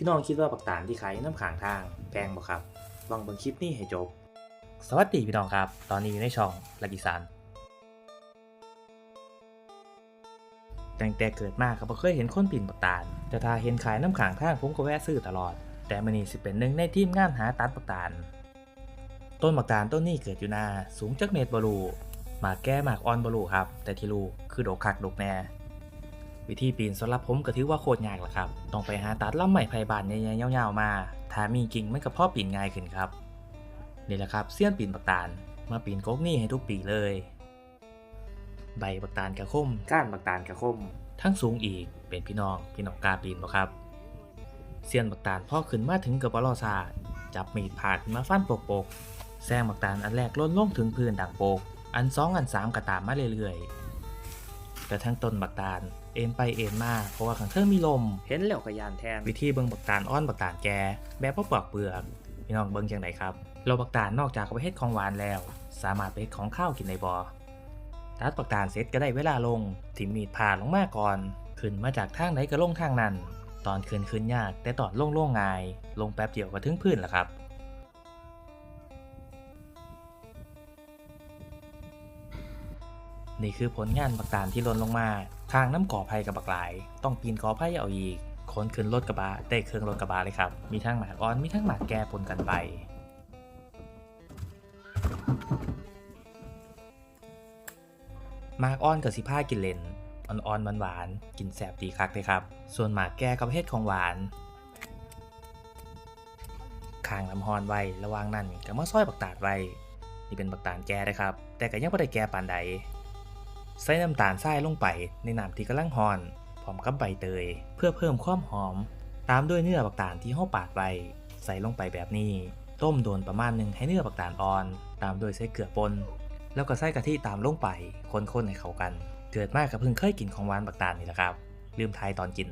พี่น้องคิดว่าปักตาลที่ขายน้ำขางทางแพงบ่ครับ ลองเบิ่งคลิปนี้ให้จบ สวัสดีพี่น้องครับ ตอนนี้อยู่ในช่องลักอีสานตั้งแต่เกิดมาก็บ่เคยเห็นคนปีนปักตาลแต่ถ้าเห็นขายน้ำขางทางผมก็แวะซื้อตลอด แต่มื้อนี้สิเป็นหนึ่งในทีมงานหาตัดปักตาลต้นปักตาลต้นนี้เกิดอยู่นาสูงจักเมตรบรูหมากแก้หมากอ่อนบรูครับ แต่ที่รู้คือดกคักดกแน่ วิธีปีนสำหรับผมก็ถือว่าโคตรยากแหละครับ ต้องไปหาตัดลำใหม่ไผ่บานใหญ่ๆยาวๆมาถ้ามีกิ่งมันก็พอปีนง่ายขึ้นครับนี่แหละครับเสี้ยนปีนปักตาลมาปีนกกนี่ให้ทุกปีเลย ใบปักตาลกระคมก้านปักตาลกระคม ทั้งสูงอีกเป็นพี่น้องพี่น้องกล้าปีนบ่ครับเสี้ยนปักตาลพ่อขึ้นมาถึงกับบลอซาจับมีดผ่าขึ้นมาฟันโปกๆแซงปักตาลอันแรกล้นลงถึงพื้นดังโปก อันสองอันสามก็ตามมาเรื่อยๆ แต่ทั้งต้นบักตาล เอ็นไปเอ็นมาเพราะว่าข้างเทิงมีลม เห็นแล้วก็ยานแทน วิธีเบิ่งบักตาลอ้อนบักตาลแกแบบบ่ปอกเปลือกพี่น้องเบิ่งจังไดครับ เราบักตาลนอกจากเอาไปเฮ็ดของหวานแล้ว สามารถไปเฮ็ดของข้าวกินได้บ่ตัดบักตาลเสร็จก็ได้เวลาลงทิมมีดผ่าลงมาก่อน ขึ้นมาจากทางไหนก็ลงทางนั้น ตอนขึ้นขึ้นยากแต่ตอนลงลงง่าย ลงแป๊บเดียวก็ถึงพื้นแล้วครับ นี่คือผลงานบักตาลที่ล่นลงมาทางน้ำก่อไผ่กับบักหลาย ต้องปีนก่อไผ่เอาอีกคนขึ้นรถกระบะได้เครื่องรถกระบะเลยครับ มีทั้งหมากอ่อน มีทั้งหมากแก่ปนกันไป หมากอ่อนกับสิผ้ากินเลนอ่อนๆหวานๆกินแสบดีคักเลยครับ ส่วนหมากแก่กับเฮ็ดของหวานข้างน้ำฮอนไว้ระว่างนั้นก็มาซอยบักตาดไว้ นี่เป็นบักตาลแก่นะครับ แต่ก็ยังไม่ได้แก่ปานใด ใส่น้ำตาลทรายลงไปในน้ำที่กำลังฮอน พร้อมกับใบเตย เพื่อเพิ่มความหอม ตามด้วยเนื้อบักตาลที่ห่อปาดไว้ใส่ลงไปแบบนี้ ต้มโดนประมาณหนึ่งให้เนื้อบักตาลอ่อน ตามด้วยใส่เกลือป่นแล้วก็ใส่กะทิตามลงไปคนๆให้เข้ากัน เกิดมากกับเพิ่งเคยกินของหวานบักตาลนี่แหละครับ ลืมทายตอนกิน